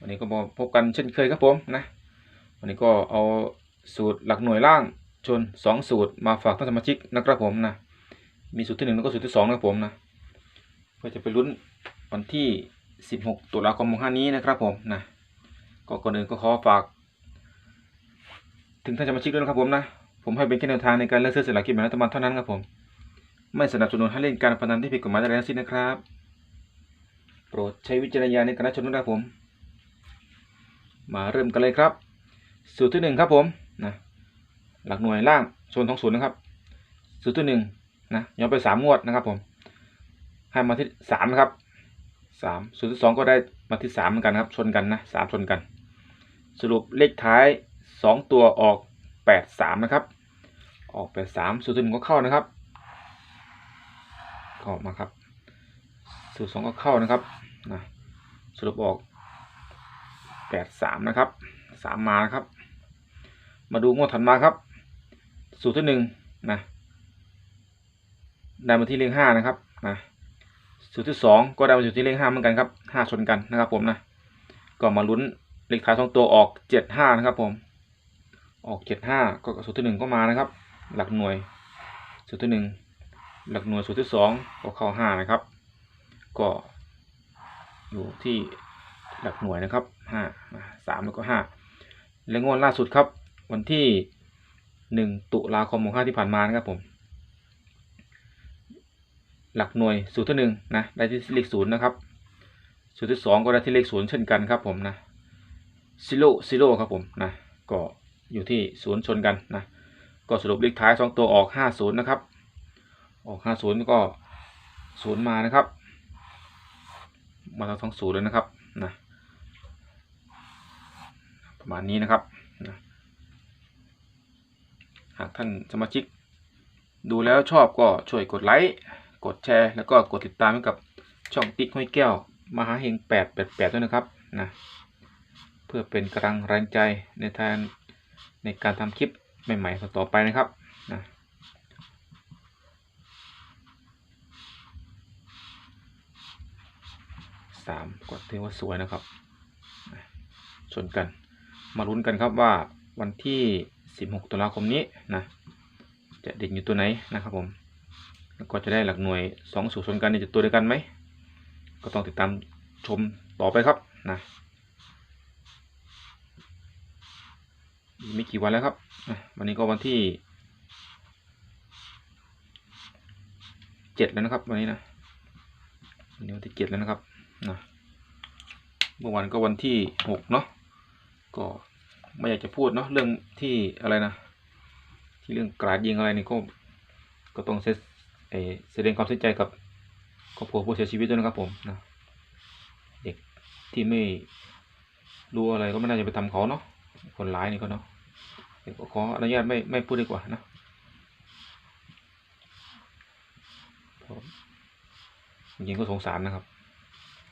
วันนี้ก็มาพบกันเช่นเคยครับผมนะ วันนี้ก็เอาสูตรหลักหน่วยล่างชนสองสูตรมาฝากท่านสมาชิกนะครับผมนะ มีสูตรที่หนึ่งแล้วก็สูตรที่สองนะครับผมนะเพื่อจะไปลุ้นวันที่สิบหกตุลาคมห้านี้นะครับผมนะ ก็ก่อนอื่นก็ขอฝาก ถึงท่านสมาชิกด้วยนะครับผมนะ ผมให้เป็นแค่แนวทางในการเลือกซื้อสลากกินแบ่งรัฐบาลเท่านั้นครับผม ไม่สนับสนุนให้เล่นการพนันที่ผิดกฎหมายใดๆทั้งสิ้นนะครับ โปรดใช้วิจารณญาณในการรับชมด้วยนะครับผม มาเริ่มกันเลยครับ สูตรที่หนึ่งครับผมนะหลักหน่วยล่างโซนท้องศูนย์นะครับ สูตรที่หนึ่งนะย้อนไปสามงวดนะครับผมให้มาที่สามนะครับสามสูตรที่สองก็ได้มาที่สามเหมือนกันครับชนกันนะสามชนกัน สรุปเลขท้ายสองตัวออกแปดสามนะครับ ออกแปดสามสูตรที่หนึ่งก็เข้านะครับเข้ามาครับสูตรสองก็เข้านะครับนะสรุปออก แปดสามนะครับสามมานะครับ มาดูงวดถัดมาครับ สูตรที่หนึ่งนะได้มาที่เลขห้านะครับนะสูตรที่สองก็ได้มาอยู่ที่เลขห้าเหมือนกันครับห้าชนกันนะครับ ผมนะก็มาลุ้นเลขท้ายสองตัวออกเจ็ดห้านะครับผมออกเจ็ดห้าก็สูตรที่หนึ่งก็มานะครับ หลักหน่วย สูตรที่หนึ่งหลักหน่วยสูตรที่สองก็เข้าห้านะครับ ก็อยู่ที่ หลักหน่วยนะครับห้าสามแล้วก็ห้าและงวดล่าสุดครับ วันที่หนึ่งตุลาคมของห้าที่ผ่านมานะครับผม หลักหน่วยสูตรที่หนึ่งนะได้ที่เลขศูนย์นะครับ สูตรที่สองก็ได้ที่เลขศูนย์เช่นกันครับผมนะซิโร่ซิโร่ครับผมนะก็อยู่ที่ศูนย์ชนกันนะก็สรุปเลขท้ายสองตัวออกห้าศูนย์นะครับ ออกห้าศูนย์ก็ศูนย์มานะครับ มาทั้งสองศูนย์เลยนะครับนะ ประมาณนี้นะครับนะหากท่านสมาชิก ดูแล้วชอบก็ช่วยกดไลค์ กดแชร์ แล้วก็กดติดตามให้กับช่องติ๊กห้อยแก้ว มหาเฮงแปดแปดแปดด้วยนะครับนะเพื่อเป็นกำลังแรงใจในทางในการทำคลิปใหม่ๆต่อๆไปนะครับนะสามก็ถือว่าสวยนะครับ ชนกัน มาลุ้นกันครับว่าวันที่ 16 ตุลาคมนี้นะจะเด่นอยู่ตัวไหนนะครับผม แล้วก็จะได้หลักหน่วย2สูตรชนกันจะตัวเดียวกันไหม ก็ต้องติดตามชมต่อไปครับนะอีกไม่กี่วันแล้วครับ วันนี้ก็วันที่เจ็ดแล้วนะครับ วันนี้นะวันนี้วันที่เจ็ดแล้วนะครับนะเมื่อวานก็วันที่หกเนาะ ก็ไม่อยากจะพูดเนาะเรื่องที่อะไรนะ ที่เรื่องกราดยิงอะไรนี่ก็ก็ต้องเซแสดงความเสียใจกับครอบครัวผู้เสียชีวิตด้วยนะครับผมนะเด็กที่ไม่รู้อะไรก็ไม่น่าจะไปทำเขาเนาะคนร้ายนี่ก็เนาะเด็ก็ขออนุญาตไม่ไม่พูดดีกว่านะจริงก็สงสารนะครับ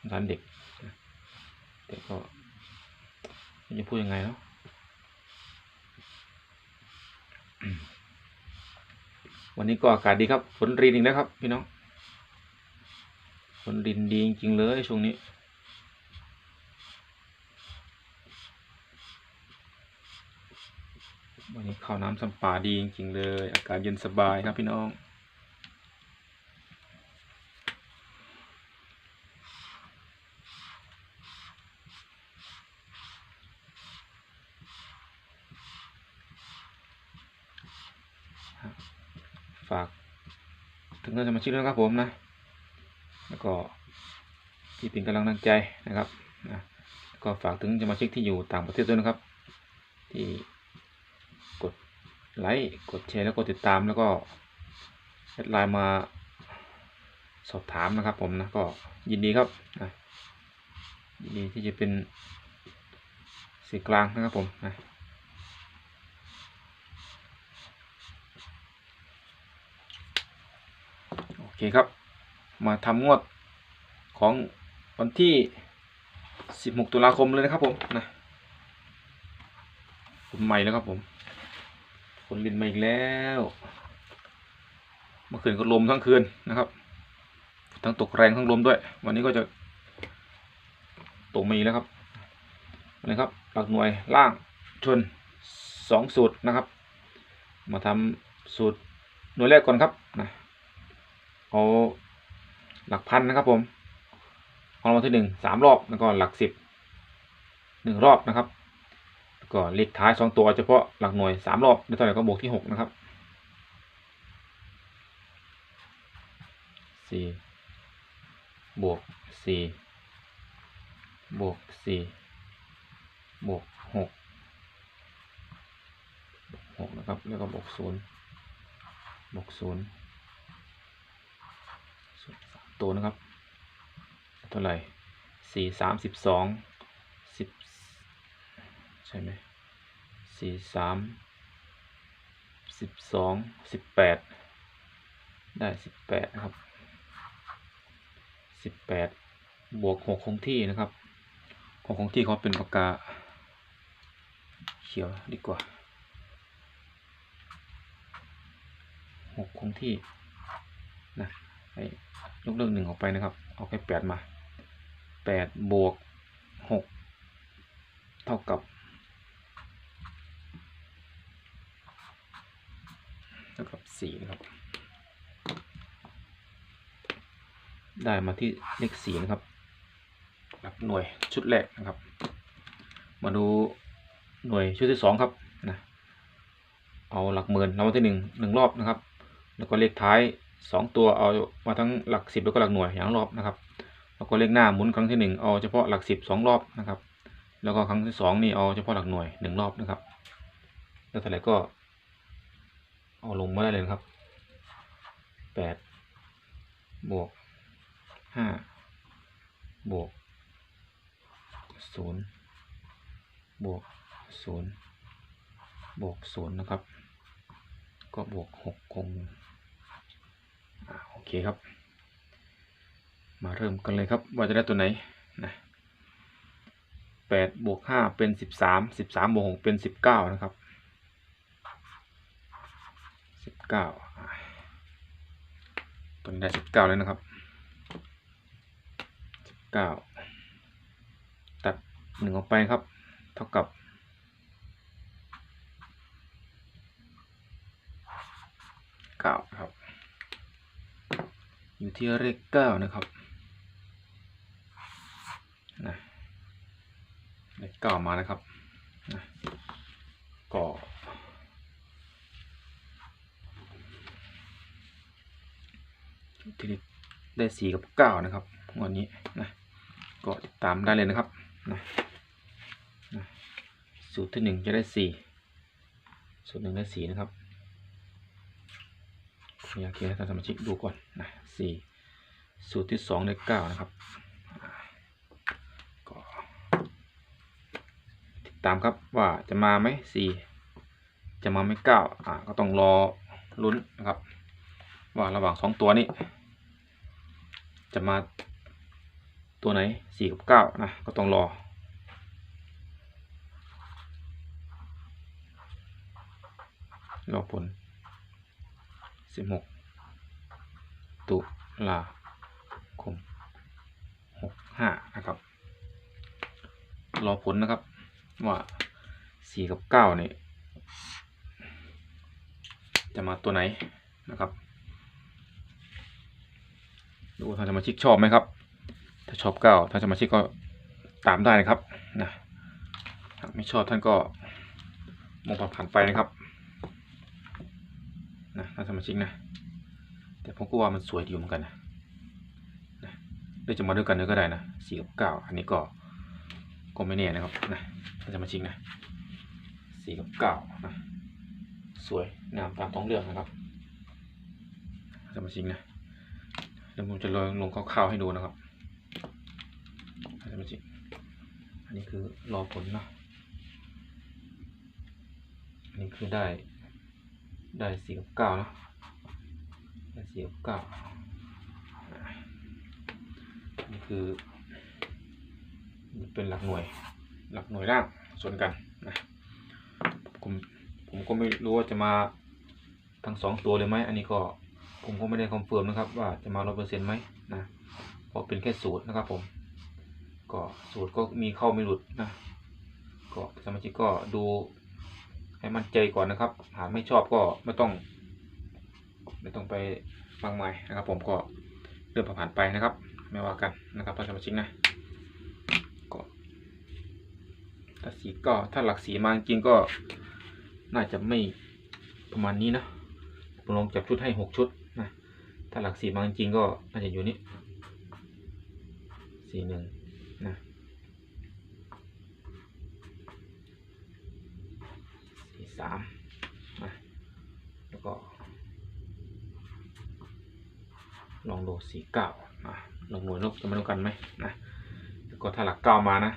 สงสารเด็กแต่ก็ จะพูดยังไงเนาะวันนี้ก็อากาศดีครับ ฝนรินอีกแล้วครับ พี่น้อง ฝนรินดีจริงๆเลยช่วงนี้วันนี้ข้าวน้ำสัมปาดีจริงๆเลย อากาศเย็นสบายครับพี่น้องากถึงท่านสมาชิกด้วยนะครับผมนะ แล้วก็ที่เป็นกำลังใจนะครับนะก็ฝากถึงสมาชิกที่อยู่ต่างประเทศด้วยนะครับ ที่กดไลค์กดแชร์แล้วก็ติดตามแล้วก็แอดไลน์มาสอบถามนะครับผมนะก็ยินดีครับนะดีที่จะเป็นสีกลางนะครับผมนะโอเค ครับ มาทำงวดของวันที่ 16 ตุลาคมเลยนะครับผมนะคนใหม่แล้วครับผม คนบินมาอีกแล้ว เมื่อคืนก็ลมทั้งคืนนะครับ ทั้งตกแรงทั้งลมด้วย วันนี้ก็จะตกมีแล้วครับนะครับ หลักหน่วยล่างชนสองสูตรนะครับ มาทำสูตรหน่วยแรกก่อนครับนะ เอาหลักพันนะครับ ผมของรางวัลที่หนึ่งสามรอบแล้วก็หลักสิบหนึ่งรอบนะครับแล้วก็เลขท้ายสองตัวเฉพาะหลักหน่วยสามรอบได้เท่าไหร่ก็บวกที่หกนะครับสี่บวกสี่บวกสี่บวกหกหกนะครับ แล้วก็บวกศูนย์บวกศูนย์ ตัวนะครับเท่าไหร่สี่สามสิบสองสิบใช่ไหมสี่สามสิบสองสิบแปดได้สิบแปดนะครับสิบแปดบวกหกคงที่นะครับหกคงที่เขาเป็นปากกาเขียวดีกว่าหกคงที่นะให้ ยกเลิกหนึ่งออกไปนะครับ เอาแค่แปดมาแปดบวกหกเท่ากับเท่ากับสี่นะครับ ได้มาที่เลขสี่นะครับ หลักหน่วยชุดแรกนะครับ มาดูหน่วยชุดที่สองครับนะเอาหลักหมื่นรางวัลที่หนึ่งหนึ่งรอบนะครับ แล้วก็เลขท้าย สองตัวเอามาทั้งหลักสิบแล้วก็หลักหน่วยอย่างรอบนะครับ แล้วก็เลขหน้าหมุนครั้งที่หนึ่งเอาเฉพาะหลักสิบสองรอบนะครับ แล้วก็ครั้งที่สองนี่เอาเฉพาะหลักหน่วยหนึ่งรอบนะครับ แล้วเท่าไหร่ก็ เอาลงมาได้เลยนะครับแปดบวกห้าบวกศูนย์บวกศูนย์บวกศูนย์นะครับ ก็บวกหกคง โอเคครับ มาเริ่มกันเลยครับ ว่าจะได้ตัวไหนนะแปดบวกห้าเป็นสิบสามสิบสามบวกหกเป็นสิบเก้านะครับสิบเก้าตัวนี้ได้สิบเก้าแล้วนะครับสิบเก้าตัดหนึ่งออกไปครับ เท่ากับเก้าครับ อยู่ที่เลขเก้านะครับนะเลขเก้ามาแล้วครับนะก็ที่ได้สี่กับเก้านะครับงวันนี้นะก็ติดตามได้เลยนะครับนะนะสูตรที่หนึ่งจะได้สี่สูตรหนึ่งได้สี่นะครับ อยากเขียนให้ท่านสมาชิกดูก่อนนะสี่สูตรที่สองได้เก้านะครับก็ติดตามครับว่าจะมาไหมสี่จะมาไหม่เก้าอ่าก็ต้องรอลุ้นนะครับ ว่าระหว่างสองตัวนี้ จะมาตัวไหนสี่กับเก้านะก็ต้องรอรอผล สิบหกตุลาคมหกห้านะครับ รอผลนะครับ ว่าสี่กับเก้านี่จะมาตัวไหนนะครับ ดูทางสมาชิกชอบไหมครับ ถ้าชอบเก้าทางสมาชิกก็ตามได้นะครับนะหาไม่ชอบท่านก็มองผ่านๆไปนะครับ ท่านสมาชิกนะ แต่ผมก็ว่ามันสวยดีเหมือนกันนะนะได้จะมาด้วยกันเลยก็ได้นะสี่กับเก้าอันนี้ก็ก็ไม่แน่นะครับนะท่านสมาชิกนะสี่กับเก้านะสวยงามตามท้องเรื่องนะครับท่านสมาชิกนะเดี๋ยวผมจะลองลงคร่าวๆให้ดูนะครับท่านสมาชิกนนี้คือรอผลนะอันนี้คือได้ ได้สี่กับเก้านะได้สี่กับเก้านี่คือเป็นหลักหน่วยหลักหน่วยล่างส่วนกันนะผมผมก็ไม่รู้ว่าจะมาทั้งสองตัวเลยไหมอันนี้ก็ผมก็ไม่ได้คอนเฟิร์มนะครับ ว่าจะมาร้อยเปอร์เซ็นต์ไหมนะเพราะเป็นแค่สูตรนะครับผม ก็สูตรก็มีเข้าไม่หลุดนะก็สมาชิกก็ดู ให้มั่นใจก่อนนะครับ หากไม่ชอบก็ไม่ต้อง ไม่ต้องไปมากมายนะครับ ผมก็เลื่อนผ่านไปนะครับ ไม่ว่ากันนะครับท่านสมาชิกนะก็ถ้าสีก็ถ้าหลักสีมาจริงก็น่าจะไม่ประมาณนี้นะผมลองจับชุดให้หกชุดนะถ้าหลักสีมาจริงก็น่าจะอยู่นี่สี่หนึ่งนะ สามแล้วก็ลองดูสี่เก้านะลองหน่วยลบจะมาดูกันไหมนะแล้วก็ถ้าหลักเก้ามานะ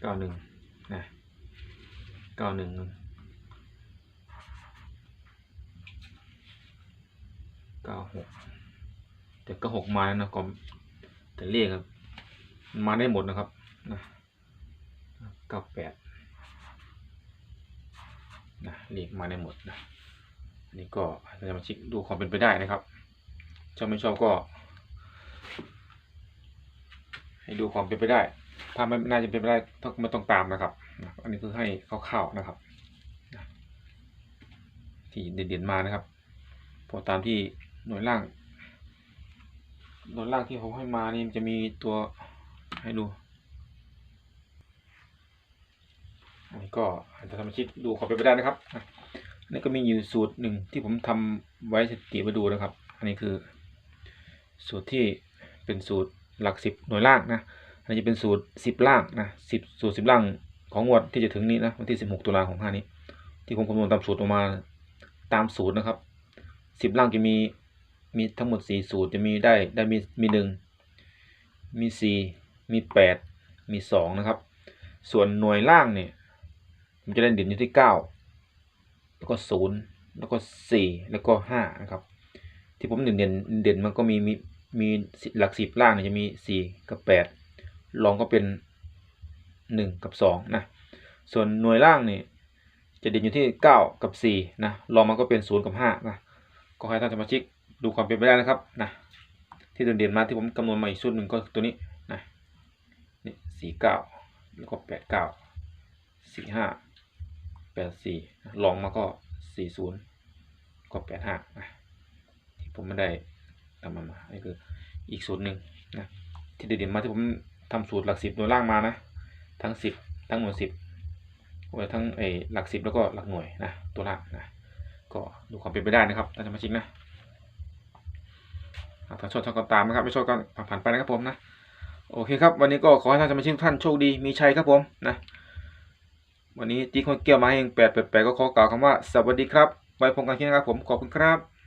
เก้าหนึ่งนะเก้าหนึ่งเก้าหกแต่ก็หกมาแล้วนะก็แต่เลขครับมาได้หมดนะครับนะเก้าแปด นะเลขมาได้หมดนะอันนี้ก็จะมาช็คดูความเป็นไปได้นะครับชอบไม่ชอบก็ ให้ดูความเป็นไปได้ ถ้าไม่น่าจะเป็นไปได้ต้องไม่ต้องตามนะครับนะอันนี้คือให้คร่าวๆนะครับนะที่เด่นๆมานะครับ พอตามที่หน่วยล่างหน่วยล่างที่เขาให้มานี่จะมีตัวให้ดู อั นนี้ก็อาจจะทำชิดดูความเป็นไปได้นะครับนะอันนี้ก็มีอยู่สูตรหนึ่งที่ผมทำไว้สติมาดูนะครับ อันนี้คือ สูตรที่เป็นสูตรหลักสิบหน่วยล่างนะ อันนี้จะเป็นสูตรสิบล่างนะสิบสูตรสิบล่างของงวดที่จะถึงนี้นะวันที่สิบหกตุลาของห้านี้ ที่ผมคำนวณตามสูตรออกมาตามสูตรนะครับสิบล่างจะมีมีทั้งหมดสี่สูตรจะมีได้ได้มีมีหนึ่งมีสี่มีแปดมีสองนะครับ ส่วนหน่วยล่างเนี่ย มันจะได้เด่นอยู่ที่เก้าแล้วก็ศูนย์แล้วก็สี่แล้วก็ห้านะครับ ที่ผมเด่นเด่นเด่นมันก็มีมีมีหลักสิบล่างเนี่ยจะมีสี่กับแปดรองก็เป็นหนึ่งกับสองนะส่วนหน่วยล่างเนี่ยจะเด่นอยู่ที่เก้ากับสี่นะรองมันก็เป็นศูนย์กับห้านะก็ให้ท่านสมาชิกดูความเป็นไปได้นะครับนะที่เด่นๆมาที่ผมคำนวณมาอีกชุดหนึ่งก็คือตัวนี้นะนี่สี่เก้าแล้วก็แปดเก้าสี่ห้า แปดสี่ลองมาก็สี่ศูนย์ก็แปดห้าที่ผมไม่ได้ทำมันมาอันนี้คืออีกสูตรหนึ่งนะที่เด่นมาที่ผมทำสูตรหลักสิบโดยล่างมานะ ทั้งสิบทั้งหน่วยสิบโอ้ทั้งไอ้หลักสิบแล้วก็หลักหน่วยนะตัวล่างนะก็ดูความเป็นไปได้นะครับท่านสมาชิกนะถ้าชอบชอบก็ตามนะครับไม่ชอบก็ผ่านๆไปนะครับผมนะโอเคครับวันนี้ก็ขอให้ท่านสมาชิกทุกท่านโชคดีมีชัยครับผมนะ วันนี้ติ๊กคนเกี่ยวมาเองแปดแปดแปดก็ขอกล่าวคำว่าสวัสดีครับไว้พบกันที่นะครับผมขอบคุณครับ